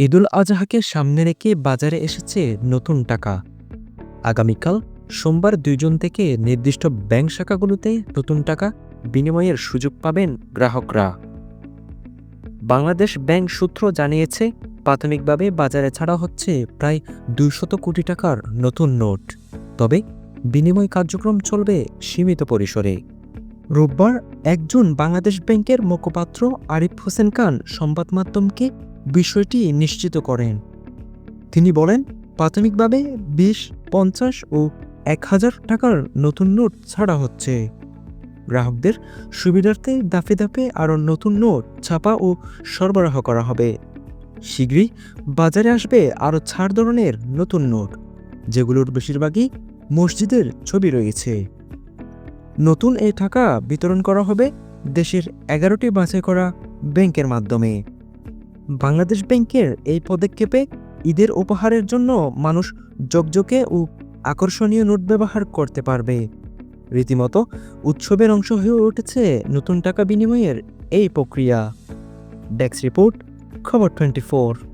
ঈদুল আজহাকে সামনে রেখে বাজারে এসেছে নতুন টাকা। আগামীকাল সোমবার দুইজন থেকে নির্দিষ্ট ব্যাংক শাখাগুলোতে নতুন টাকা বিনিময়ের সুযোগ পাবেন গ্রাহকরা। বাংলাদেশ ব্যাংক সূত্র জানিয়েছে, প্রাথমিকভাবে বাজারে ছাড়া হচ্ছে প্রায় দুইশত কোটি টাকার নতুন নোট। তবে বিনিময় কার্যক্রম চলবে সীমিত পরিসরে। রোববার একজন বাংলাদেশ ব্যাংকের মুখপাত্র আরিফ হোসেন খান সংবাদ মাধ্যমকে বিষয়টি নিশ্চিত করেন। তিনি বলেন, প্রাথমিকভাবে বিশ, পঞ্চাশ ও এক হাজার টাকার নতুন নোট ছাড়া হচ্ছে। গ্রাহকদের সুবিধার্থে দাফে দাফে আরও নতুন নোট ছাপা ও সরবরাহ করা হবে। শীঘ্রই বাজারে আসবে আরও ছাড় ধরনের নতুন নোট, যেগুলোর বেশিরভাগই মসজিদের ছবি রয়েছে। নতুন এই টাকা বিতরণ করা হবে দেশের এগারোটি বাছাই করা ব্যাংকের মাধ্যমে। বাংলাদেশ ব্যাংকের এই পদক্ষেপে ঈদের উপহারের জন্য মানুষ যোগযোগে ও আকর্ষণীয় নোট ব্যবহার করতে পারবে। রীতিমতো উৎসবের অংশ হয়ে উঠেছে নতুন টাকা বিনিময়ের এই প্রক্রিয়া। ডেক্স রিপোর্ট, খবর টোয়েন্টি ফোর